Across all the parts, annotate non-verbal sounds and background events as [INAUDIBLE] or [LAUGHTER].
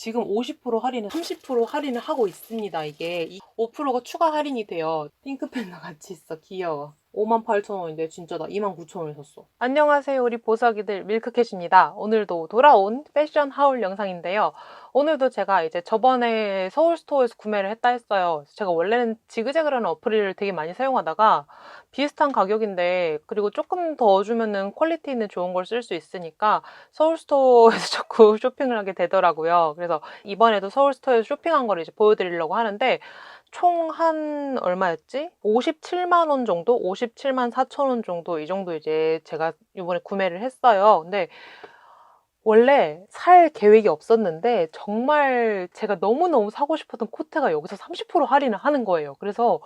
지금 50% 할인을 30% 할인을 하고 있습니다. 이게 이 5%가 추가 할인이 돼요. 핑크펜도 같이 있어. 귀여워. 58,000원인데 진짜 나 29,000원에 샀어. 안녕하세요. 우리 보석이들 밀크캣입니다. 오늘도 돌아온 패션 하울 영상인데요. 오늘도 제가 이제 저번에 서울 스토어에서 구매를 했다 했어요. 제가 원래는 지그재그라는 어플을 되게 많이 사용하다가 비슷한 가격인데 그리고 조금 더 주면은 퀄리티 있는 좋은 걸 쓸 수 있으니까 서울 스토어에서 [LAUGHS] 자꾸 쇼핑을 하게 되더라고요. 그래서 이번에도 서울 스토어에서 쇼핑한 걸 이제 보여드리려고 하는데 총 한 얼마였지? 57만 원 정도? 57만 4천 원 정도 이 정도 이제 제가 이번에 구매를 했어요. 근데 원래 살 계획이 없었는데 정말 제가 너무너무 사고 싶었던 코트가 여기서 30% 할인을 하는 거예요. 그래서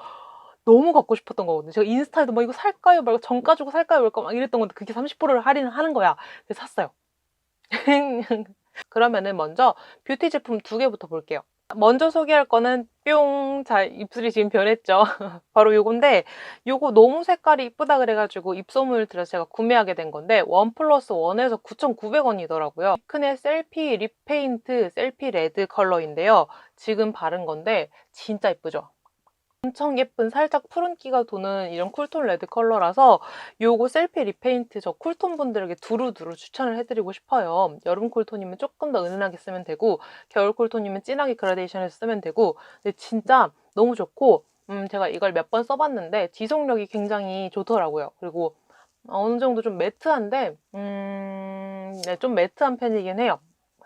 너무 갖고 싶었던 거거든요. 제가 인스타에도 막 이거 살까요? 말고 정가 주고 살까요? 말까 막 이랬던 건데 그게 30%를 할인을 하는 거야. 그래서 샀어요. [LAUGHS] 그러면은 먼저 뷰티 제품 두 개부터 볼게요. 먼저 소개할 거는 뿅! 자, 입술이 지금 변했죠. [LAUGHS] 바로 요건데, 요거 너무 색깔이 이쁘다 그래가지고 입소문을 들여서 제가 구매하게 된 건데, 원 플러스 원에서 9,900원이더라고요. 크네 셀피 립 페인트 셀피 레드 컬러인데요. 지금 바른 건데, 진짜 이쁘죠? 엄청 예쁜 살짝 푸른기가 도는 이런 쿨톤 레드 컬러라서 요거 셀피 립페인트 저 쿨톤 분들에게 두루두루 추천을 해드리고 싶어요. 여름 쿨톤이면 조금 더 은은하게 쓰면 되고 겨울 쿨톤이면 진하게 그라데이션해서 쓰면 되고 근데 진짜 너무 좋고 음, 제가 이걸 몇 번 써봤는데 지속력이 굉장히 좋더라고요. 그리고 어느 정도 좀 매트한데 음, 네, 좀 매트한 편이긴 해요.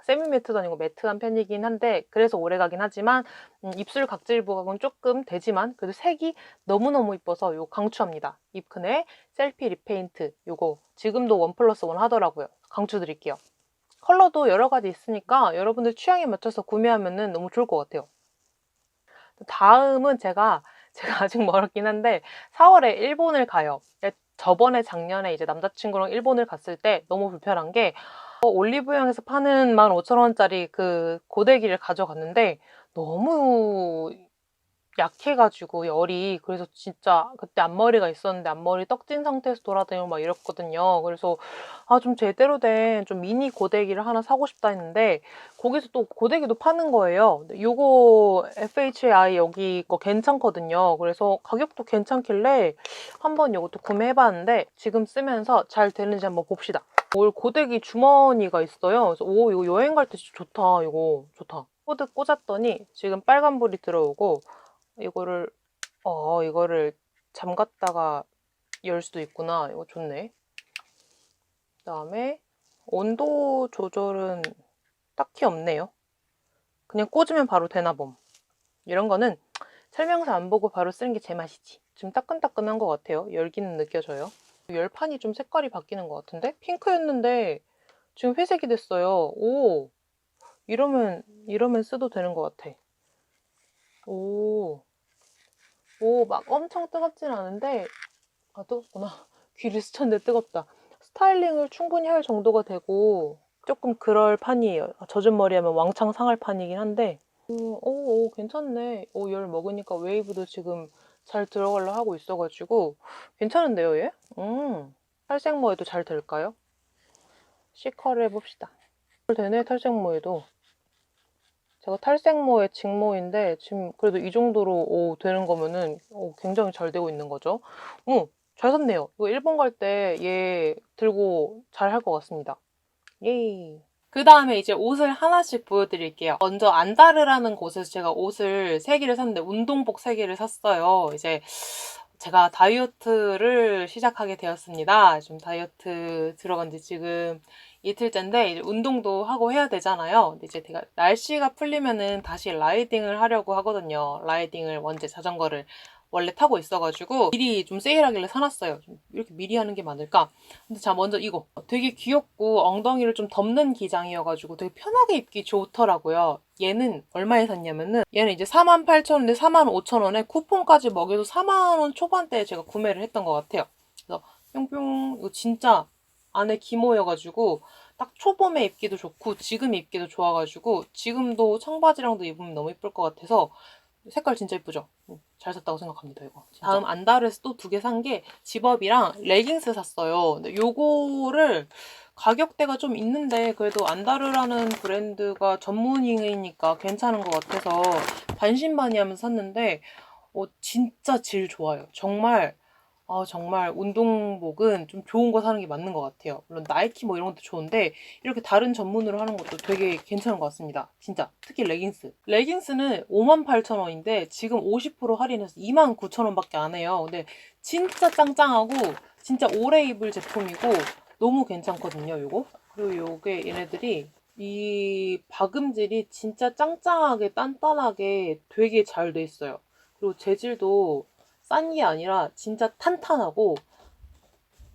세미 매트도 아니고 매트한 편이긴 한데 그래서 오래 가긴 하지만 음, 입술 각질 부각은 조금 되지만 그래도 색이 너무너무 이뻐서 이거 강추합니다. 입큰의 셀피 립 페인트 이거 지금도 원 플러스 원 하더라고요. 강추드릴게요. 컬러도 여러 가지 있으니까 여러분들 취향에 맞춰서 구매하면 너무 좋을 것 같아요. 다음은 제가 [LAUGHS] 제가 아직 멀었긴 한데 4월에 일본을 가요. 저번에 작년에 이제 남자친구랑 일본을 갔을 때 너무 불편한 게 어, 올리브영에서 파는 15,000원짜리 그 고데기를 가져갔는데 너무 약해가지고 열이 그래서 진짜 그때 앞머리가 있었는데 앞머리 떡진 상태에서 돌아다니고 막 이랬거든요. 그래서 아 좀 제대로 된 좀 미니 고데기를 하나 사고 싶다 했는데 거기서 또 고데기도 파는 거예요. 요거 FHI 여기 거 괜찮거든요. 그래서 가격도 괜찮길래 한번 요것도 구매해봤는데 지금 쓰면서 잘 되는지 한번 봅시다. 올 고데기 주머니가 있어요. 그래서 오 이거 여행 갈 때 진짜 좋다. 이거 좋다. 코드 꽂았더니 지금 빨간불이 들어오고 이거를 어 이거를 잠갔다가 열 수도 있구나. 이거 좋네. 그다음에 온도 조절은 딱히 없네요. 그냥 꽂으면 바로 되나 봄. 이런 거는 설명서 안 보고 바로 쓰는 게 제 맛이지. 좀 따끈따끈한 것 같아요. 열기는 느껴져요. 열판이 좀 색깔이 바뀌는 것 같은데? 핑크였는데 지금 회색이 됐어요. 오! 이러면, 이러면 써도 되는 것 같아. 오. 오, 막 엄청 뜨겁진 않은데, 아, 뜨겁구나. [LAUGHS] 귀를 스쳤는데 뜨겁다. 스타일링을 충분히 할 정도가 되고, 조금 그럴 판이에요. 아, 젖은 머리 하면 왕창 상할 판이긴 한데, 오, 오, 오, 괜찮네. 오, 열 먹으니까 웨이브도 지금 잘 들어가려 하고 있어가지고, 괜찮은데요, 얘? 음, 탈색모에도 잘 될까요? 시컬을 해봅시다. 되네, 탈색모에도. 제가 탈색모의 직모인데 지금 그래도 이 정도로 오, 되는 거면은 오, 굉장히 잘 되고 있는 거죠. 오, 잘 샀네요. 이거 일본 갈 때 얘 들고 잘 할 것 같습니다. 예이. 그 다음에 이제 옷을 하나씩 보여드릴게요. 먼저 안다르라는 곳에서 제가 옷을 3개를 샀는데 운동복 3개를 샀어요. 이제 제가 다이어트를 시작하게 되었습니다. 좀 다이어트 들어간 지 지금 이틀째인데 이제 운동도 하고 해야 되잖아요. 이제 제가 날씨가 풀리면은 다시 라이딩을 하려고 하거든요. 라이딩을 원제 자전거를 원래 타고 있어가지고 미리 좀 세일하길래 사놨어요. 좀 이렇게 미리 하는 게 많을까? 근데 자 먼저 이거 되게 귀엽고 엉덩이를 좀 덮는 기장이어가지고 되게 편하게 입기 좋더라고요. 얘는 얼마에 샀냐면은 얘는 이제 48,000원인데 45,000원에 쿠폰까지 먹여서 4만원 초반대에 제가 구매를 했던 것 같아요. 그래서 뿅뿅 이거 진짜 안에 기모여가지고 딱 초봄에 입기도 좋고 지금 입기도 좋아가지고 지금도 청바지랑도 입으면 너무 예쁠 것 같아서 색깔 진짜 예쁘죠? 음, 잘 샀다고 생각합니다 이거 진짜. 다음 안다르에서 또 두 개 산 게 집업이랑 레깅스 샀어요 근데 요거를 가격대가 좀 있는데 그래도 안다르라는 브랜드가 전문이니까 괜찮은 것 같아서 반신반의하면서 샀는데 어, 진짜 질 좋아요. 정말 아, 정말 운동복은 좀 좋은 거 사는 게 맞는 것 같아요. 물론 나이키 뭐 이런 것도 좋은데 이렇게 다른 전문으로 하는 것도 되게 괜찮은 것 같습니다. 진짜 특히 레깅스. 레깅스는 58,000원인데 지금 50% 할인해서 29,000원밖에 안 해요. 근데 진짜 짱짱하고 진짜 오래 입을 제품이고 너무 괜찮거든요. 요거. 그리고 요게 얘네들이 이 박음질이 진짜 짱짱하게 단단하게 되게 잘 돼 있어요. 그리고 재질도 싼 게 아니라 진짜 탄탄하고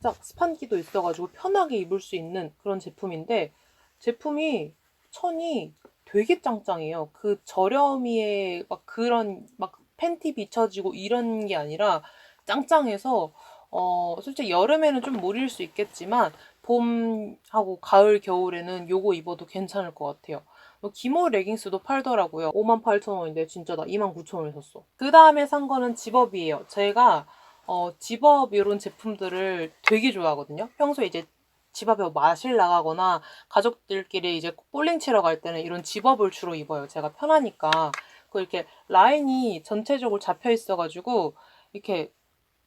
딱 스판기도 있어가지고 편하게 입을 수 있는 그런 제품인데 제품이 천이 되게 짱짱해요. 그 저렴이의 막 그런 막 팬티 비쳐지고 이런 게 아니라 짱짱해서 어 솔직히 여름에는 좀 무리일 수 있겠지만 봄하고 가을 겨울에는 요거 입어도 괜찮을 것 같아요. 뭐 기모 레깅스도 팔더라고요. 58,000원인데 진짜 나 29,000원에 샀어. 그 다음에 산 거는 집업이에요. 제가 어, 집업 이런 제품들을 되게 좋아하거든요. 평소에 이제 집 앞에 뭐 마실 나가거나 가족들끼리 이제 볼링 치러 갈 때는 이런 집업을 주로 입어요. 제가 편하니까. 그 이렇게 라인이 전체적으로 잡혀 있어가지고 이렇게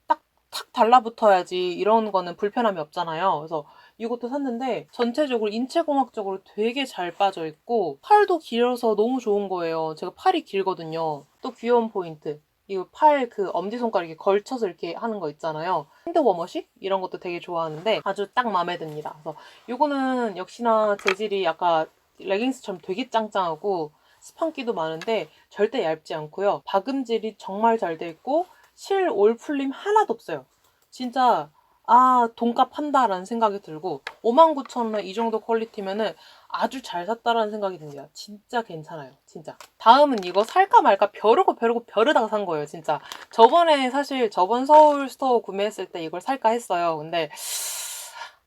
딱, 탁 달라붙어야지 이런 거는 불편함이 없잖아요. 그래서 이것도 샀는데 전체적으로 인체공학적으로 되게 잘 빠져 있고 팔도 길어서 너무 좋은 거예요. 제가 팔이 길거든요. 또 귀여운 포인트. 이거 팔 그 엄지손가락 이렇게 걸쳐서 이렇게 하는 거 있잖아요. 핸드 워머시? 이런 것도 되게 좋아하는데 아주 딱 마음에 듭니다. 그래서 이거는 역시나 재질이 약간 레깅스처럼 되게 짱짱하고 스판기도 많은데 절대 얇지 않고요. 박음질이 정말 잘 돼 있고 실 올 풀림 하나도 없어요. 진짜 아 돈값 한다라는 생각이 들고 59,000원에 이 정도 퀄리티면은 아주 잘 샀다라는 생각이 듭니다. 진짜 괜찮아요. 진짜. 다음은 이거 살까 말까 벼르고 벼르고 벼르다가 산 거예요. 진짜. 저번에 사실 저번 서울 스토어 구매했을 때 이걸 살까 했어요. 근데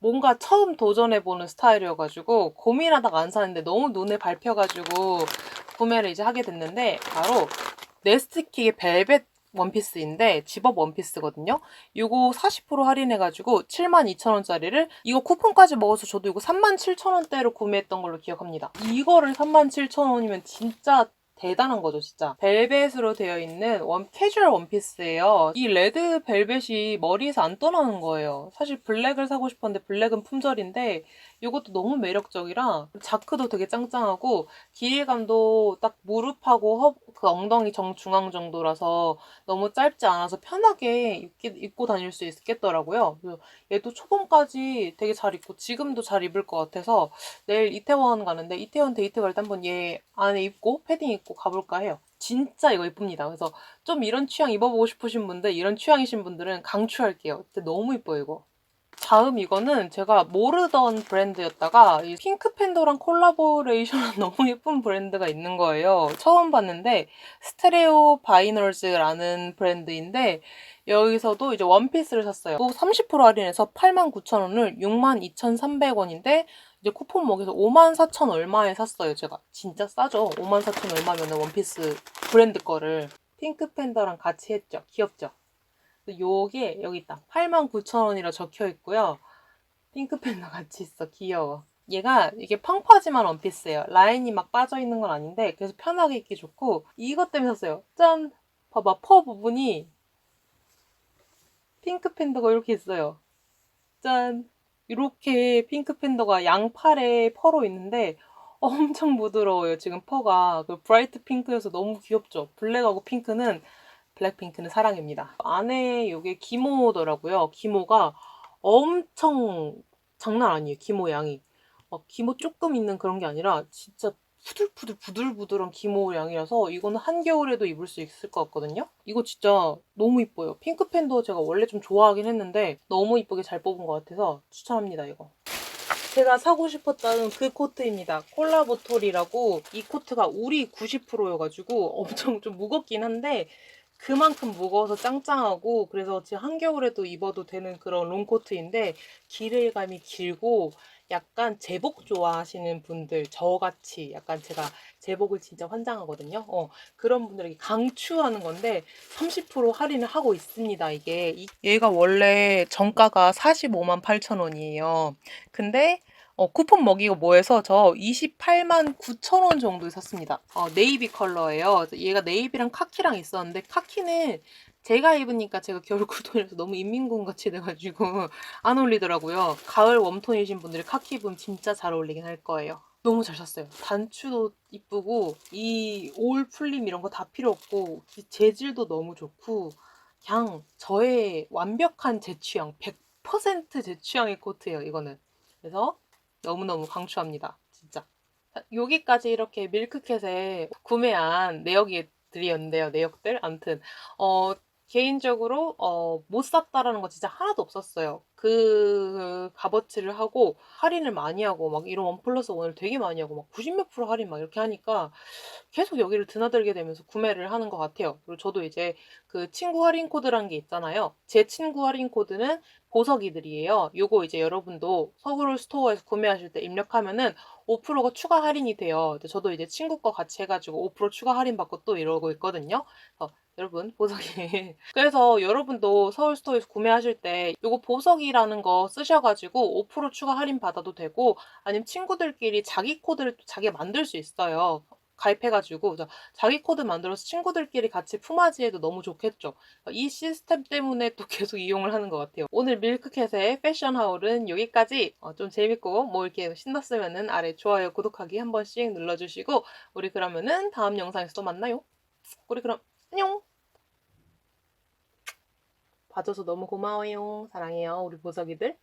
뭔가 처음 도전해보는 스타일이어가지고 고민하다가 안 사는데 너무 눈에 밟혀가지고 구매를 이제 하게 됐는데 바로 네스트킥의 벨벳 원피스인데 집업 원피스거든요. 이거 40% 할인해가지고 72,000원짜리를 이거 쿠폰까지 먹어서 저도 이거 37,000원대로 구매했던 걸로 기억합니다. 이거를 37,000원이면 진짜 대단한 거죠, 진짜. 벨벳으로 되어 있는 원, 캐주얼 원피스예요. 이 레드 벨벳이 머리에서 안 떠나는 거예요. 사실 블랙을 사고 싶었는데 블랙은 품절인데 이것도 너무 매력적이라 자크도 되게 짱짱하고 길이감도 딱 무릎하고 허, 그 엉덩이 정중앙 정도라서 너무 짧지 않아서 편하게 입기, 입고 다닐 수 있겠더라고요. 얘도 초봄까지 되게 잘 입고 지금도 잘 입을 것 같아서 내일 이태원 가는데 이태원 데이트 갈 때 한번 얘 안에 입고 패딩 입고 가볼까 해요. 진짜 이거 예쁩니다. 그래서 좀 이런 취향 입어보고 싶으신 분들, 이런 취향이신 분들은 강추할게요. 진짜 너무 이뻐요, 이거. 다음 이거는 제가 모르던 브랜드였다가 이 핑크 팬더랑 콜라보레이션한 [LAUGHS] 너무 예쁜 브랜드가 있는 거예요. 처음 봤는데 스테레오 바이널즈라는 브랜드인데 여기서도 이제 원피스를 샀어요. 또 30% 할인해서 89,000원을 62,300원인데 이제 쿠폰 먹여서 54,000 얼마에 샀어요. 제가 진짜 싸죠. 54,000 얼마면 원피스 브랜드 거를 핑크 팬더랑 같이 했죠. 귀엽죠? 요게 여기 있다. 89,000원이라 적혀 있고요. 핑크팬더 [LAUGHS] 같이 있어. 귀여워. 얘가 이게 펑퍼짐한 원피스예요. 라인이 막 빠져 있는 건 아닌데 그래서 편하게 입기 좋고 이것 때문에 샀어요. 짠! 봐봐. 퍼 부분이 핑크 팬더가 이렇게 있어요. 짠! 이렇게 핑크 팬더가 양팔에 퍼로 있는데 엄청 부드러워요. 지금 퍼가 그 브라이트 핑크여서 너무 귀엽죠. 블랙하고 핑크는 블랙핑크는 사랑입니다. 안에 이게 기모더라고요. 기모가 엄청 장난 아니에요. 기모 양이. 막 기모 조금 있는 그런 게 아니라 진짜 푸들푸들 부들부들한 기모 양이라서 이거는 한겨울에도 입을 수 있을 것 같거든요. 이거 진짜 너무 이뻐요. 핑크팬도 제가 원래 좀 좋아하긴 했는데 너무 이쁘게 잘 뽑은 것 같아서 추천합니다 이거. 제가 사고 싶었던 그 코트입니다. 콜라보톨이라고 이 코트가 울이 90%여가지고 엄청 좀 무겁긴 한데 그만큼 무거워서 짱짱하고 그래서 지금 한겨울에도 입어도 되는 그런 롱코트인데 길이감이 길고 약간 제복 좋아하시는 분들 저같이 약간 제가 제복을 진짜 환장하거든요. 어, 그런 분들에게 강추하는 건데 30% 할인을 하고 있습니다. 이게 얘가 원래 정가가 45만 8천 원이에요. 근데 어, 쿠폰 먹이고 뭐해서 저 28만 9천 원 정도에 샀습니다. 어, 네이비 컬러예요. 얘가 네이비랑 카키랑 있었는데 카키는 제가 입으니까 제가 겨울 쿨톤이라서 너무 인민군 같이 돼가지고 안 어울리더라고요. 가을 웜톤이신 분들이 카키 입으면 진짜 잘 어울리긴 할 거예요. 너무 잘 샀어요. 단추도 이쁘고 이 올 풀림 이런 거 다 필요 없고 이 재질도 너무 좋고 그냥 저의 완벽한 제 취향 100%제 취향의 코트예요. 이거는. 그래서 너무너무 강추합니다. 진짜. 자, 여기까지 이렇게 밀크캣에 구매한 내역들이었는데요. 내역들. 암튼 어 개인적으로 어, 못 샀다라는 거 진짜 하나도 없었어요. 그 값어치를 하고 할인을 많이 하고 막 이런 원 플러스 원을 되게 많이 하고 막 90 몇 프로 할인 막 이렇게 하니까 계속 여기를 드나들게 되면서 구매를 하는 것 같아요. 그리고 저도 이제 그 친구 할인 코드란 게 있잖아요. 제 친구 할인 코드는 보석이들이에요. 요거 이제 여러분도 서울 스토어에서 구매하실 때 입력하면은 5%가 추가 할인이 돼요. 저도 이제 친구 거 같이 해가지고 5% 추가 할인 받고 또 이러고 있거든요. 여러분 보석이 [LAUGHS] 그래서 여러분도 서울 스토어에서 구매하실 때 요거 보석이라는 거 쓰셔가지고 5% 추가 할인 받아도 되고 아니면 친구들끼리 자기 코드를 또 자기가 만들 수 있어요. 가입해가지고 자기 코드 만들어서 친구들끼리 같이 품앗이해도 너무 좋겠죠. 이 시스템 때문에 또 [LAUGHS] 계속 이용을 하는 것 같아요. 오늘 밀크캣의 패션 하울은 여기까지 어, 좀 재밌고 뭐 이렇게 신났으면은 아래 좋아요, 구독하기 한 번씩 눌러주시고 우리 그러면은 다음 영상에서 또 만나요. 우리 그럼 안녕. 봐줘서 너무 고마워요. 사랑해요, 우리 보석이들.